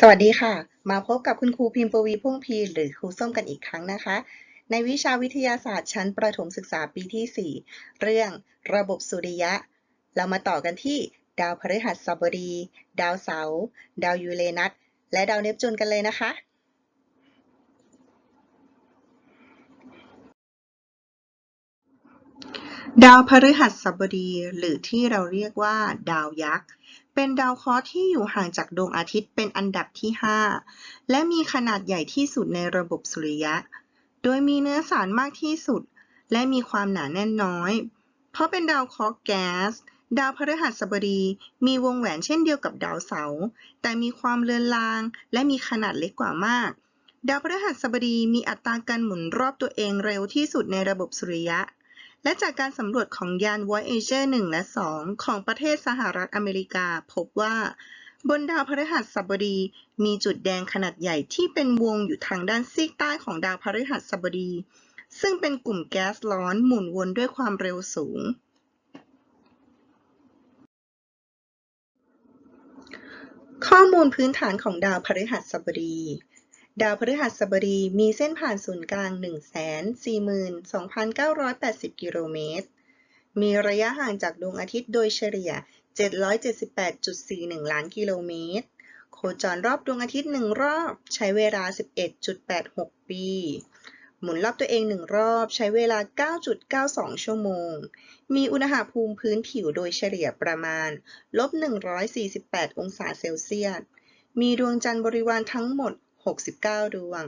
สวัสดีค่ะ มาพบกับคุณครูพิมพ์ปวีพุ่งพีหรือครูส้มกันอีกครั้งนะคะ ในวิชาวิทยาศาสตร์ชั้นประถมศึกษาปีที่ 4 เรื่องระบบสุริยะ เรามาต่อกันที่ ดาวพฤหัสบดี ดาวเสาร์ดาวยูเรนัสและดาวเนปจูนกันเลยนะคะ ดาวพฤหัสบดี หรือที่เราเรียกว่า ดาวยักษ์ เป็นดาวเคราะห์ที่อยู่ห่างจากดวงอาทิตย์เป็นอันดับที่ 5 และมีขนาดใหญ่ที่สุดในระบบสุริยะ โดยมีเนื้อสารมากที่สุด และมีความหนาแน่นน้อย เพราะเป็นดาวเคราะห์แก๊ส ดาวพฤหัสบดี มีวงแหวนเช่นเดียวกับดาวเสาร์แต่มีความเลือนลาง และมีขนาดเล็กกว่ามากดาวพฤหัสบดีมีอัตราการหมุนรอบตัวเองเร็วที่สุดในระบบสุริยะ และจากการสำรวจของยาน Voyager 1 และ 2 ของประเทศสหรัฐอเมริกา พบว่า บนดาวพฤหัสบดี มีจุดแดงขนาดใหญ่ที่เป็นวงอยู่ทางด้านซีกใต้ของดาวพฤหัสบดี ซึ่งเป็นกลุ่มแก๊สร้อนหมุนวนด้วยความเร็วสูงข้อมูลพื้นฐานของดาวพฤหัสบดี ดาวพฤหัสบดีมีเส้นผ่านศูนย์กลาง 142,980 กิโลเมตร มีระยะห่างจากดวงอาทิตย์โดยเฉลี่ย 778.41 ล้านกิโลเมตร โคจรรอบดวงอาทิตย์หนึ่งรอบ ใช้เวลา 11.86 ปี หมุนรอบตัวเองหนึ่งรอบใช้เวลา 9.92 ชั่วโมง มีอุณหภูมิพื้นผิวโดยเฉลี่ยประมาณลบ148 องศาเซลเซียส มีดวงจันทร์บริวารทั้งหมด 69 ดวง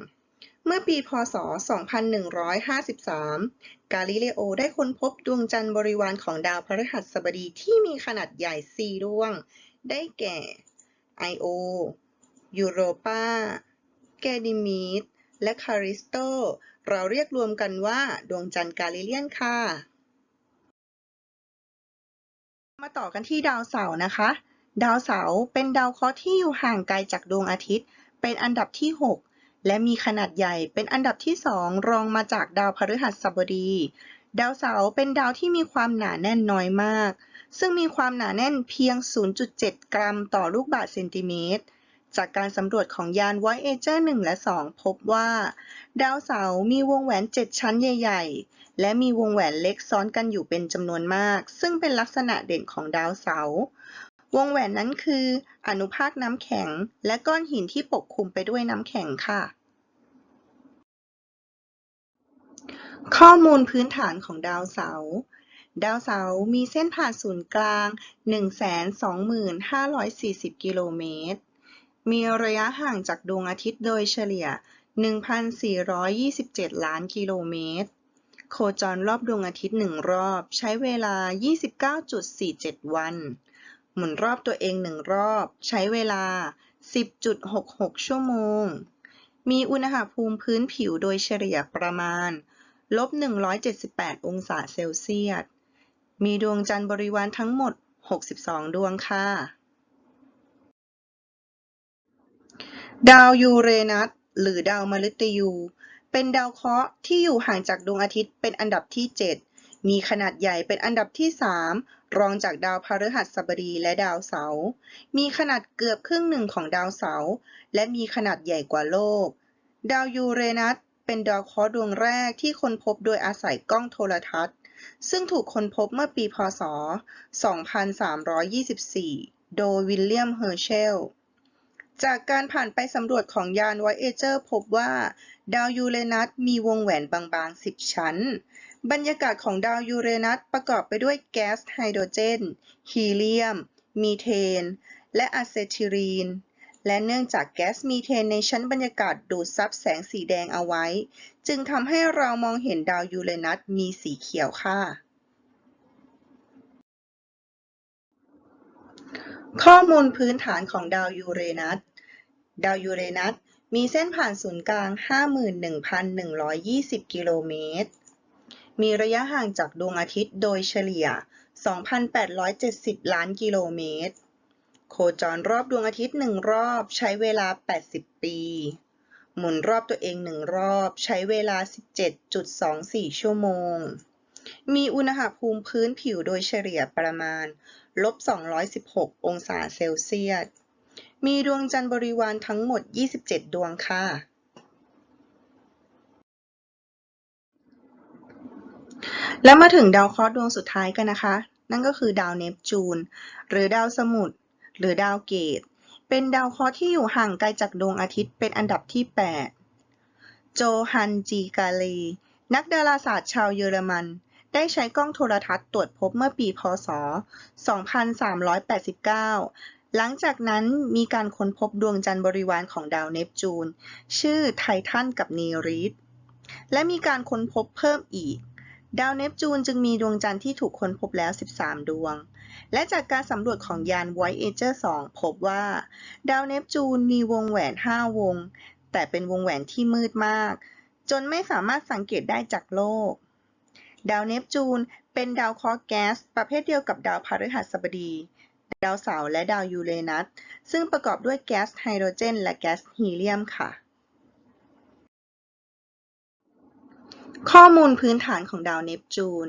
เมื่อปีพ.ศ.2153 กาลิเลโอได้ค้นพบดวงจันทร์บริวารของดาวพฤหัสบดีที่มีขนาดใหญ่ 4 ดวง ได้แก่ ไอโอ ยูโรปาแกนิมีด และคาริสโต เราเรียกรวมกันว่าดวงจันทร์กาลิเลียนค่ะ มาต่อกันที่ดาวเสาร์นะคะ ดาวเสาร์เป็นดาวเคราะห์ที่อยู่ห่างไกลจากดวงอาทิตย์ เป็นอันดับที่ 6 และมีขนาดใหญ่เป็นอันดับที่ 2 รองมาจากดาวพฤหัสบดี ดาวเสาร์เป็นดาวที่มีความหนาแน่นน้อยมาก ซึ่งมีความหนาแน่นเพียง 0.7 กรัมต่อลูกบาศก์เซนติเมตรจากการสำรวจของยาน Voyager 1 และ 2 พบว่า ดาวเสาร์มีวงแหวน 7 ชั้นใหญ่ ๆ และมีวงแหวนเล็กซ้อนกันอยู่เป็นจำนวนมาก ซึ่งเป็นลักษณะเด่นของดาวเสาร์ วงแหวนนั้นคือ อนุภาคน้ำแข็ง และก้อนหินที่ปกคลุมไปด้วยน้ำแข็งค่ะ ข้อมูลพื้นฐานของดาวเสาร์ดาวเสาร์มีเส้นผ่านศูนย์กลาง 125,540 กิโลเมตร มีระยะห่างจากดวงอาทิตย์โดยเฉลี่ย 1,427 ล้านกิโลเมตร โคจรรอบดวงอาทิตย์หนึ่งรอบ ใช้เวลา 29.47 วัน หมุนรอบตัวเองหนึ่งรอบ ใช้เวลา 10.66 ชั่วโมง มีอุณหภูมิพื้นผิวโดยเฉลี่ยประมาณลบ178 องศาเซลเซียส มีดวงจันทร์บริวารทั้งหมด 62 ดวงค่ะ ดาวยูเรนัสหรือดาวมฤตยู เป็นดาวเคราะห์ที่อยู่ห่างจากดวงอาทิตย์เป็นอันดับที่ 7 มีขนาดใหญ่เป็นอันดับที่ 3 รองจากดาวพฤหัสบดีและดาวเสาร์มีขนาดเกือบครึ่งหนึ่งของดาวเสาร์และมีขนาดใหญ่กว่าโลก ดาวยูเรนัสเป็นดาวเคราะห์ดวงแรกที่ค้นพบโดยอาศัยกล้องโทรทัศน์ ซึ่งถูกค้นพบเมื่อปีพ.ศ.2324 โดยวิลเลียม เฮอร์เชล จากการผ่านไปสำรวจของยาน Voyager พบว่า ดาวยูเรนัสมีวงแหวนบางๆ 10 ชั้น บรรยากาศของดาวยูเรนัสประกอบไปด้วยแก๊สไฮโดรเจน ฮีเลียม มีเทน และอะเซทิลีน และเนื่องจากแก๊สมีเทนในชั้นบรรยากาศดูดซับแสงสีแดงเอาไว้ จึงทำให้เรามองเห็นดาวยูเรนัสมีสีเขียวค่ะ ข้อมูลพื้นฐานของดาวยูเรนัส ดาวยูเรนัสมีเส้นผ่านศูนย์กลาง 51,120 กิโลเมตร มีระยะห่างจากดวงอาทิตย์โดยเฉลี่ย 2,870 ล้านกิโลเมตร โคจรรอบดวงอาทิตย์หนึ่งรอบใช้เวลา 80 ปี หมุนรอบตัวเองหนึ่งรอบใช้เวลา 17.24 ชั่วโมง มีอุณหภูมิพื้นผิวโดยเฉลี่ยประมาณลบ 216 องศาเซลเซียส มีดวงจันทร์บริวารทั้งหมด 27 ดวงค่ะ แล้วมาถึงดาวเคราะห์ดวงสุดท้ายกันนะคะ นั่นก็คือดาวเนปจูน หรือดาวสมุทรหรือดาวเกต เป็นดาวเคราะห์ที่อยู่ห่างไกลจากดวงอาทิตย์เป็นอันดับที่ 8 โจฮันจีกาลีนักดาราศาสตร์ชาวเยอรมัน ได้ใช้กล้องโทรทัศน์ตรวจพบเมื่อปีพ.ศ.2389 หลังจากนั้นมีการค้นพบดวงจันทร์บริวารของดาวเนปจูน ชื่อไททันกับเนรีสและมีการค้นพบเพิ่มอีก ดาวเนปจูนจึงมีดวงจันทร์ที่ถูกค้นพบแล้ว 13 ดวง และจากการสำรวจของยาน Voyager 2 พบว่า ดาวเนปจูนมีวงแหวน 5 วง แต่เป็นวงแหวนที่มืดมาก จนไม่สามารถสังเกตได้จากโลก ดาวเนปจูนเป็นดาวเคราะห์แก๊ส ประเภทเดียวกับดาวพฤหัสบดี ดาวเสาร์และดาวยูเรนัส ซึ่งประกอบด้วยแก๊สไฮโดรเจน และแก๊สฮีเลียมค่ะ ข้อมูลพื้นฐานของดาวเนปจูน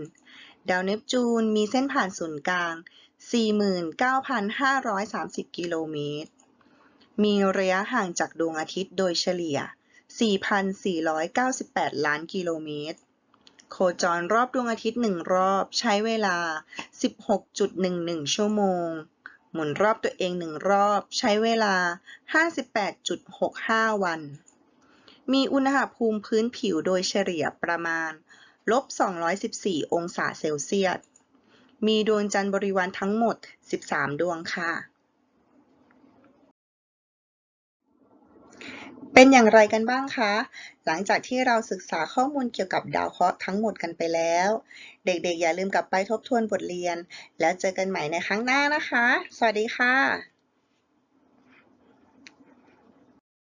ดาวเนปจูนมีเส้นผ่านศูนย์กลาง 49,530 กิโลเมตร มีระยะห่างจากดวงอาทิตย์โดยเฉลี่ย 4,498 ล้านกิโลเมตร โคจรรอบดวงอาทิตย์หนึ่งรอบใช้เวลา 16.11 ชั่วโมง หมุนรอบตัวเองหนึ่งรอบใช้เวลา 58.65 วัน มีอุณหภูมิพื้นผิวโดยเฉลี่ยประมาณลบ 214 องศาเซลเซียส มีดวงจันทร์บริวารทั้งหมด 13 ดวงค่ะ เป็นอย่างไรกันบ้างคะ หลังจากที่เราศึกษาข้อมูลเกี่ยวกับดาวเคราะห์ทั้งหมดกันไปแล้ว เด็กๆ อย่าลืมกลับไปทบทวนบทเรียน แล้วเจอกันใหม่ในครั้งหน้านะคะ สวัสดีค่ะ